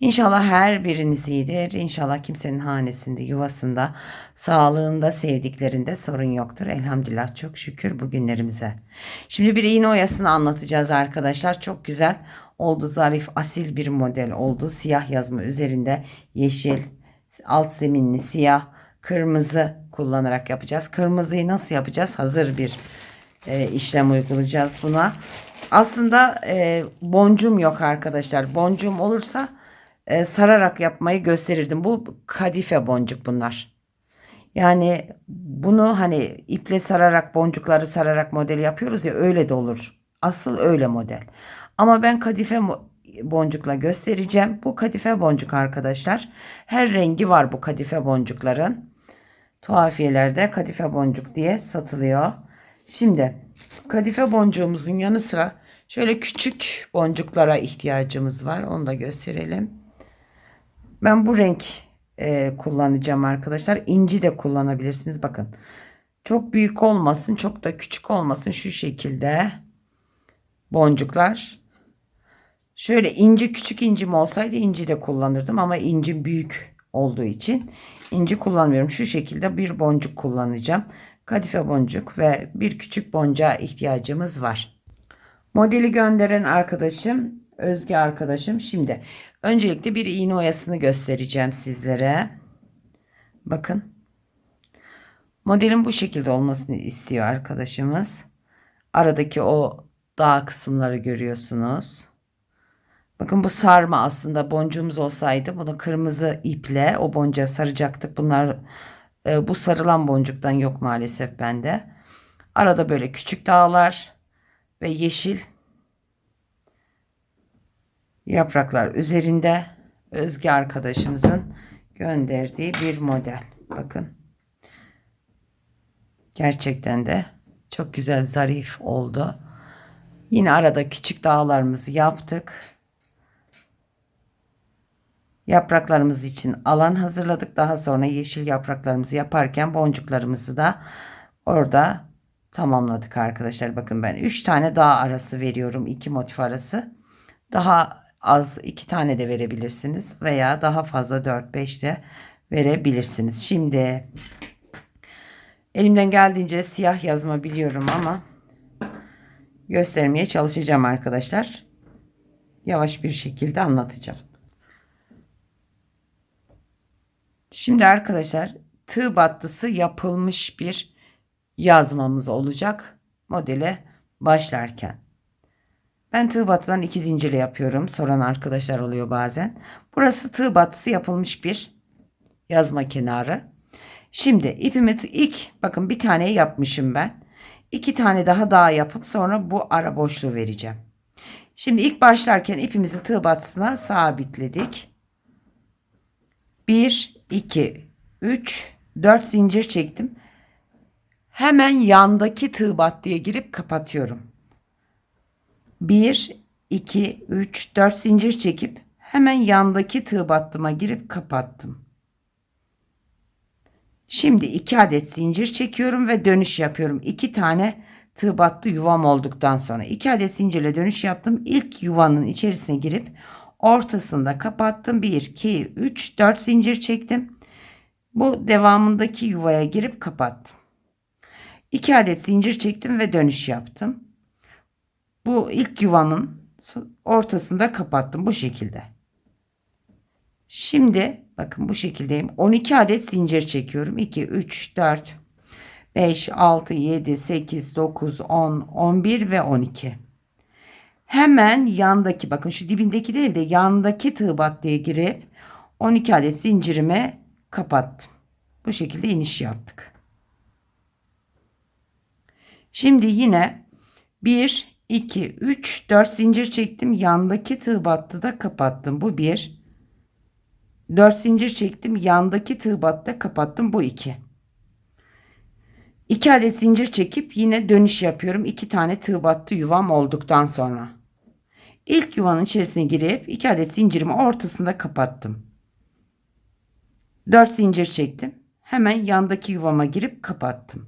İnşallah her biriniz iyidir. İnşallah kimsenin hanesinde, yuvasında, sağlığında, sevdiklerinde sorun yoktur. Elhamdülillah çok şükür bugünlerimize. Şimdi bir iğne oyasını anlatacağız arkadaşlar. Çok güzel oldu zarif, asil bir model oldu. Siyah yazma üzerinde yeşil, alt zeminli siyah, kırmızı kullanarak yapacağız. Kırmızıyı nasıl yapacağız? Hazır bir e, işlem uygulayacağız buna. Aslında e, boncuğum yok arkadaşlar. Boncuğum olursa e, sararak yapmayı gösterirdim. Bu kadife boncuk bunlar. Yani bunu hani iple sararak boncukları sararak model yapıyoruz ya öyle de olur. Asıl öyle model. Ama ben kadife boncukla göstereceğim. Bu kadife boncuk arkadaşlar. Her rengi var bu kadife boncukların. Tuhafiyelerde kadife boncuk diye satılıyor. Şimdi kadife boncuğumuzun yanı sıra şöyle küçük boncuklara ihtiyacımız var. Onu da gösterelim. Ben bu renk e, kullanacağım arkadaşlar. İnci de kullanabilirsiniz. Bakın. Çok büyük olmasın, çok da küçük olmasın. Şu şekilde boncuklar. Şöyle inci küçük incim olsaydı inci de kullanırdım ama incim büyük olduğu için inci kullanmıyorum. Şu şekilde bir boncuk kullanacağım. Kadife boncuk ve bir küçük boncuğa ihtiyacımız var. Modeli gönderen arkadaşım Özge arkadaşım. Şimdi öncelikle bir iğne oyasını göstereceğim sizlere. Bakın. Modelin bu şekilde olmasını istiyor arkadaşımız. Aradaki o dağ kısımları görüyorsunuz. Bakın bu sarma aslında boncuğumuz olsaydı bunu kırmızı iple o boncuğa saracaktık. Bunlar e, bu sarılan boncuktan yok maalesef bende. Arada böyle küçük dağlar ve yeşil yapraklar üzerinde Özge arkadaşımızın gönderdiği bir model. Bakın. Gerçekten de çok güzel zarif oldu. Yine arada küçük dağlarımızı yaptık. Yapraklarımız için alan hazırladık. Daha sonra yeşil yapraklarımızı yaparken boncuklarımızı da orada tamamladık arkadaşlar. Bakın ben 3 tane dağ arası veriyorum. 2 motif arası. Daha az 2 tane de verebilirsiniz. Veya daha fazla 4-5 de verebilirsiniz. Şimdi elimden geldiğince siyah yazma biliyorum ama göstermeye çalışacağım arkadaşlar. Yavaş bir şekilde anlatacağım. Şimdi arkadaşlar tığ battısı yapılmış bir yazmamız olacak modele başlarken. Ben tığ battıdan iki zincirle yapıyorum. Soran arkadaşlar oluyor bazen. Burası tığ battısı yapılmış bir yazma kenarı. Şimdi ipimi ilk bakın bir tane yapmışım ben. İki tane daha daha yapıp sonra bu ara boşluğu vereceğim. Şimdi ilk başlarken ipimizi tığ battısına sabitledik. 1 2 3 4 zincir çektim. Hemen yandaki tığ battıya girip kapatıyorum. 1 2 3 4 zincir çekip hemen yandaki tığ battıma girip kapattım. Şimdi 2 adet zincir çekiyorum ve dönüş yapıyorum. 2 tane tığ battı yuvam olduktan sonra 2 adet zincirle dönüş yaptım. İlk yuvanın içerisine girip ortasında kapattım. 1 2 3 4 zincir çektim. Bu devamındaki yuvaya girip kapattım. 2 adet zincir çektim ve dönüş yaptım. Bu ilk yuvamın ortasında kapattım bu şekilde. Şimdi bakın bu şekildeyim. 12 adet zincir çekiyorum. 2 3 4 5 6 7 8 9 10 11 ve 12. Hemen yandaki bakın şu dibindeki değil de yandaki tığ battıya girip 12 adet zincirime kapattım. Bu şekilde iniş yaptık. Şimdi yine 1 2 3 4 zincir çektim. Yandaki tığ battıda kapattım. Bu 1. 4 zincir çektim. Yandaki tığ battı kapattım. Bu 2. 2 adet zincir çekip yine dönüş yapıyorum. 2 tane tığ battı yuvam olduktan sonra. İlk yuvanın içerisine girip 2 adet zincirimi ortasında kapattım. 4 zincir çektim. Hemen yandaki yuvama girip kapattım.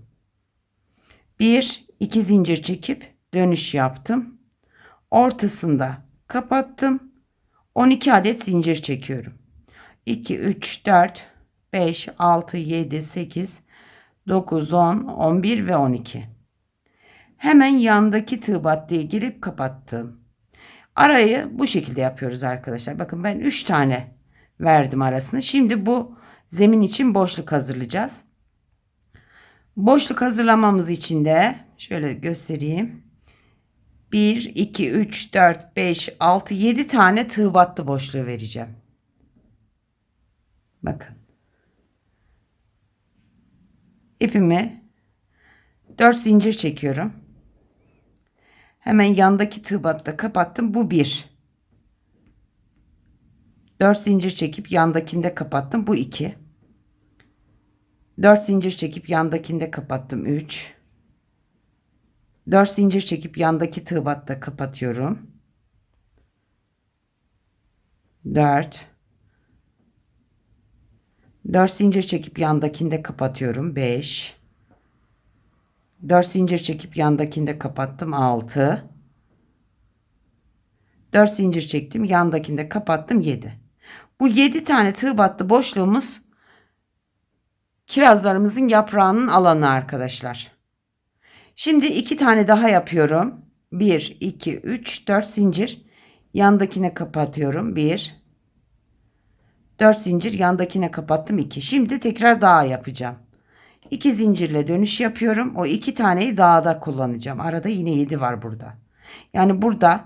1 2 zincir çekip dönüş yaptım. Ortasında kapattım. 12 adet zincir çekiyorum. 2 3 4 5 6 7 8 9 10 11 ve 12. Hemen yandaki tığ battıya girip kapattım. Arayı bu şekilde yapıyoruz arkadaşlar. Bakın ben 3 tane verdim arasını. Şimdi bu zemin için boşluk hazırlayacağız. Boşluk hazırlamamız için de şöyle göstereyim. 1, 2, 3, 4, 5, 6, 7 tane tığ battı boşluğu vereceğim. Bakın. İpimi 4 zincir çekiyorum. Hemen yandaki tığ batta kapattım. Bu 1. 4 zincir çekip yandakinde kapattım. Bu 2. 4 zincir çekip yandakinde kapattım. 3. 4 zincir çekip yandaki tığ kapatıyorum. 4 4 zincir çekip yandakinde kapatıyorum. 5 4 zincir çekip yandakinde kapattım. 6 4 zincir çektim. Yandakinde kapattım. 7 Bu 7 tane tığ battı boşluğumuz kirazlarımızın yaprağının alanı arkadaşlar. Şimdi iki tane daha yapıyorum. 1, 2, 3, 4 zincir. Yandakine kapatıyorum. 1, 4 zincir yandakine kapattım 2. Şimdi tekrar daha yapacağım. 2 zincirle dönüş yapıyorum. O iki taneyi dağda kullanacağım. Arada yine 7 var burada. Yani burada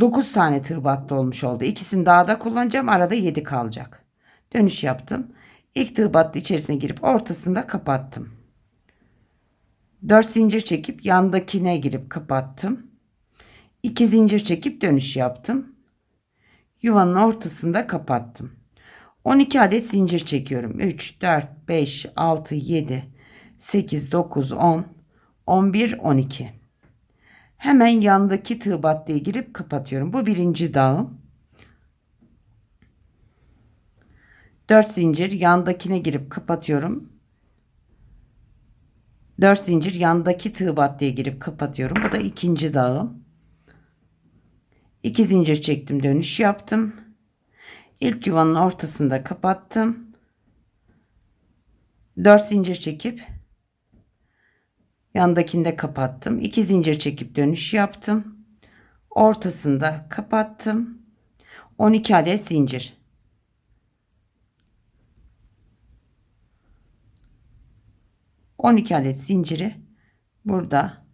9 tane tığ battı olmuş oldu. İkisini dağda kullanacağım. Arada 7 kalacak. Dönüş yaptım. İlk tığ battı içerisine girip ortasında kapattım. 4 zincir çekip yandakine girip kapattım. 2 zincir çekip dönüş yaptım. Yuvanın ortasında kapattım. 12 adet zincir çekiyorum. 3, 4, 5, 6, 7, 8, 9, 10, 11, 12. Hemen yandaki tığ battıya girip kapatıyorum. Bu birinci dağım. 4 zincir yandakine girip kapatıyorum. 4 zincir yandaki tığ battıya girip kapatıyorum. Bu da ikinci dağım. 2 zincir çektim dönüş yaptım. İlk yuvanın ortasında kapattım. 4 zincir çekip yandakinde kapattım. 2 zincir çekip dönüş yaptım. Ortasında kapattım. 12 adet zincir. On iki adet zinciri burada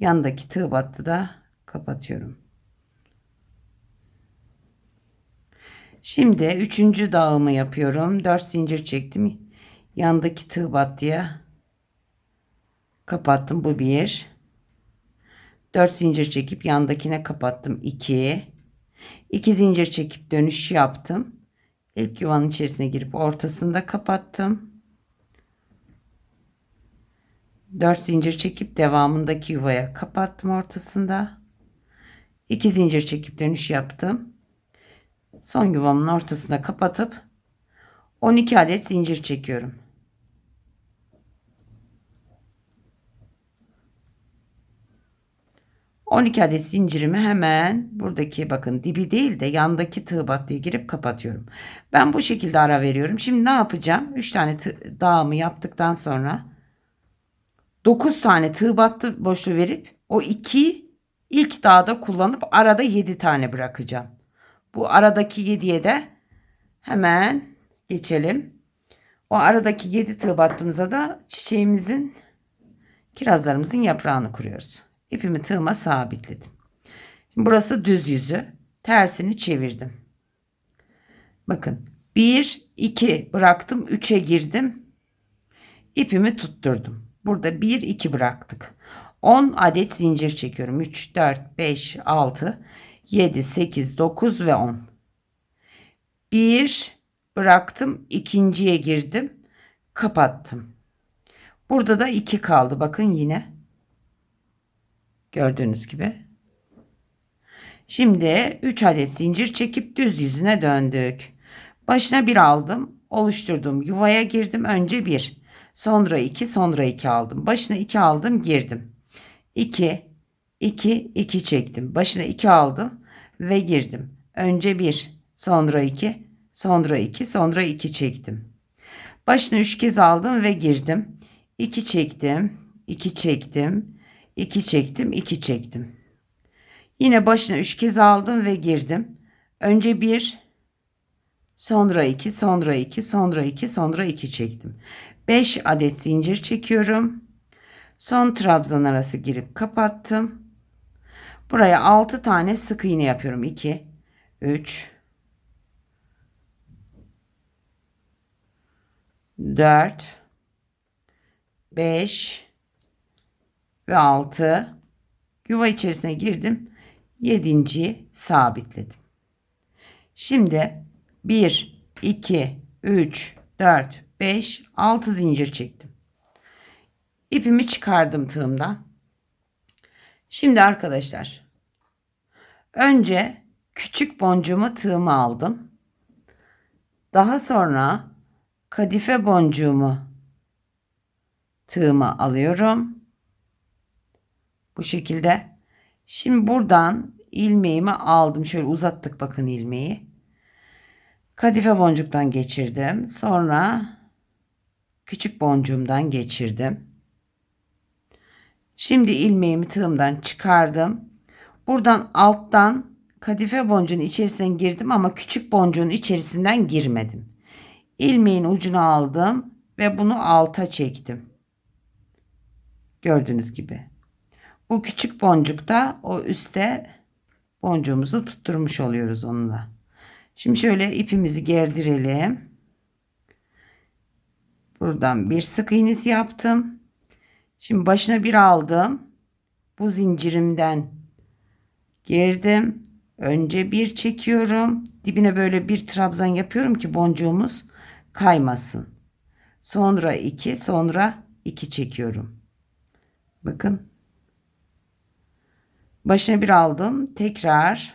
yandaki tığ battıda kapatıyorum. Şimdi üçüncü dağımı yapıyorum. 4 zincir çektim. Yandaki tığ battıya kapattım. Bu bir. 4 zincir çekip yandakine kapattım. 2. 2 zincir çekip dönüş yaptım. İlk yuvanın içerisine girip ortasında kapattım. 4 zincir çekip devamındaki yuvaya kapattım ortasında. 2 zincir çekip dönüş yaptım son yuvamın ortasına kapatıp 12 adet zincir çekiyorum. On iki adet zincirimi hemen buradaki bakın dibi değil de yandaki tığ battıya girip kapatıyorum. Ben bu şekilde ara veriyorum. Şimdi ne yapacağım? 3 tane dağımı yaptıktan sonra 9 tane tığ battı boşluğu verip o 2 ilk dağda kullanıp arada 7 tane bırakacağım. Bu aradaki 7'ye de hemen geçelim. O aradaki 7 tığ battığımızda da çiçeğimizin kirazlarımızın yaprağını kuruyoruz. İpimi tığıma sabitledim. Şimdi burası düz yüzü. Tersini çevirdim. Bakın 1 2 bıraktım 3'e girdim. İpimi tutturdum. Burada 1 2 bıraktık. 10 adet zincir çekiyorum. 3 4 5 6 7, 8, 9 ve 10. Bir bıraktım. ikinciye girdim. Kapattım. Burada da 2 kaldı. Bakın yine. Gördüğünüz gibi. Şimdi 3 adet zincir çekip düz yüzüne döndük. Başına bir aldım. Oluşturdum. Yuvaya girdim. Önce 1. Sonra 2. Sonra 2 aldım. Başına 2 aldım. Girdim. 2. 2. 2 çektim. Başına 2 aldım. Ve girdim. Önce 1. Sonra 2. Sonra 2. Sonra 2 çektim. Başına 3 kez aldım ve girdim. 2 çektim. 2 çektim. 2 çektim. 2 çektim. Yine başına 3 kez aldım ve girdim. Önce 1, sonra 2, sonra 2, sonra 2, sonra 2 çektim. 5 adet zincir çekiyorum. Son trabzan arası girip kapattım. Buraya 6 tane sık iğne yapıyorum. 2, 3, 4, 5 ve 6 yuva içerisine girdim. Yedinciyi sabitledim. Şimdi 1, 2, 3, 4, 5, 6 zincir çektim. İpimi çıkardım tığımdan. Şimdi arkadaşlar önce küçük boncuğumu tığıma aldım. Daha sonra kadife boncuğumu tığıma alıyorum. Bu şekilde. Şimdi buradan ilmeğimi aldım. Şöyle uzattık bakın ilmeği. Kadife boncuktan geçirdim. Sonra küçük boncuğumdan geçirdim. Şimdi ilmeğimi tığımdan çıkardım. Buradan alttan kadife boncuğun içerisine girdim ama küçük boncuğun içerisinden girmedim. İlmeğin ucunu aldım ve bunu alta çektim. Gördüğünüz gibi. Bu küçük boncukta o üste boncuğumuzu tutturmuş oluyoruz onunla. Şimdi şöyle ipimizi gerdirelim. Buradan bir sık iğnesi yaptım. Şimdi başına bir aldım. Bu zincirimden girdim. Önce bir çekiyorum. Dibine böyle bir trabzan yapıyorum ki boncuğumuz kaymasın. Sonra iki, sonra iki çekiyorum. Bakın Başına bir aldım. Tekrar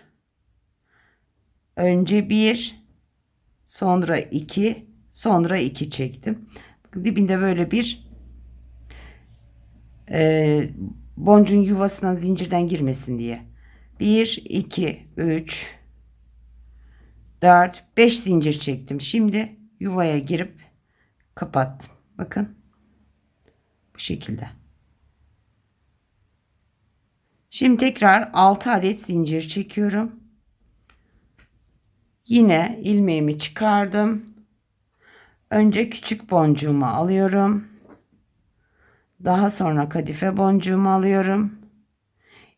önce bir sonra iki sonra iki çektim. Dibinde böyle bir e, boncuğun yuvasından zincirden girmesin diye. 1, 2, 3, 4, 5 zincir çektim. Şimdi yuvaya girip kapattım. Bakın. Bu şekilde. Şimdi tekrar 6 adet zincir çekiyorum. Yine ilmeğimi çıkardım. Önce küçük boncuğumu alıyorum. Daha sonra kadife boncuğumu alıyorum.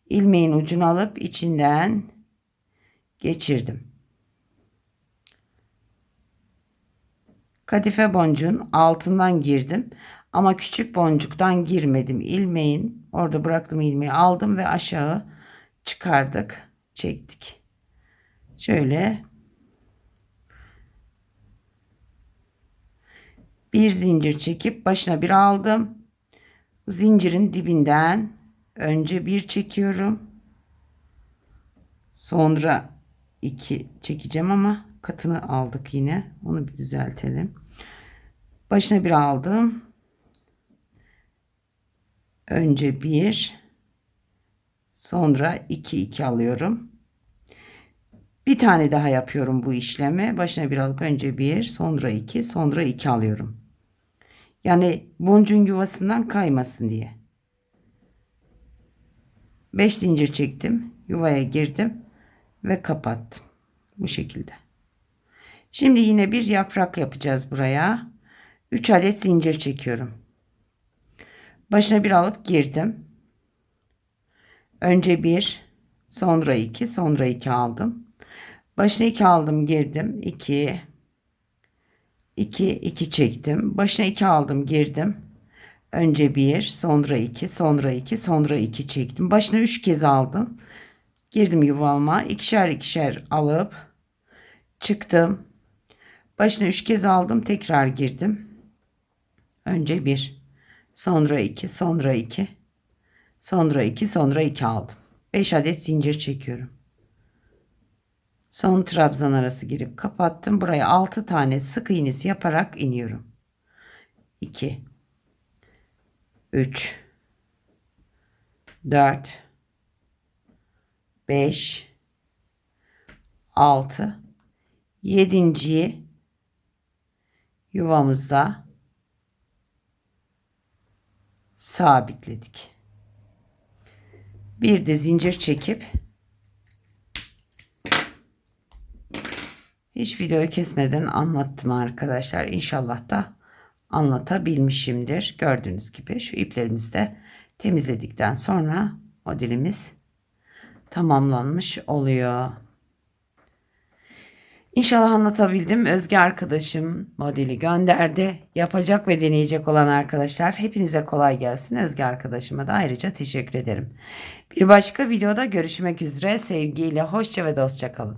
İlmeğin ucunu alıp içinden geçirdim. Kadife boncuğun altından girdim. Ama küçük boncuktan girmedim. İlmeğin orada bıraktım ilmeği aldım ve aşağı çıkardık. Çektik. Şöyle bir zincir çekip başına bir aldım. Zincirin dibinden önce bir çekiyorum. Sonra iki çekeceğim ama katını aldık yine. Onu bir düzeltelim. Başına bir aldım. Önce bir, sonra iki iki alıyorum. Bir tane daha yapıyorum bu işlemi. Başına bir alıp önce bir, sonra iki, sonra iki alıyorum. Yani boncuğun yuvasından kaymasın diye. Beş zincir çektim. Yuvaya girdim ve kapattım. Bu şekilde. Şimdi yine bir yaprak yapacağız buraya. 3 adet zincir çekiyorum. Başına bir alıp girdim. Önce bir, sonra iki, sonra iki aldım. Başına iki aldım, girdim. iki, iki, iki çektim. Başına iki aldım, girdim. Önce bir, sonra iki, sonra iki, sonra iki çektim. Başına üç kez aldım. Girdim yuvama. ikişer ikişer alıp çıktım. Başına üç kez aldım. Tekrar girdim. Önce bir, Sonra 2, sonra 2. Sonra 2, sonra 2 aldım. 5 adet zincir çekiyorum. Son trabzan arası girip kapattım. Buraya 6 tane sık iğnesi yaparak iniyorum. 2 3 4 5 6 7. yuvamızda sabitledik. Bir de zincir çekip hiç videoyu kesmeden anlattım arkadaşlar. İnşallah da anlatabilmişimdir. Gördüğünüz gibi şu iplerimizi de temizledikten sonra modelimiz tamamlanmış oluyor. İnşallah anlatabildim. Özge arkadaşım modeli gönderdi. Yapacak ve deneyecek olan arkadaşlar hepinize kolay gelsin. Özge arkadaşıma da ayrıca teşekkür ederim. Bir başka videoda görüşmek üzere. Sevgiyle hoşça ve dostça kalın.